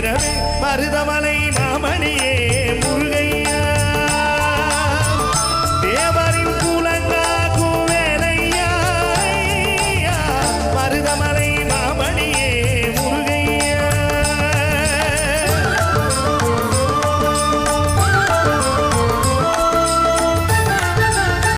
இரவே மருதமலை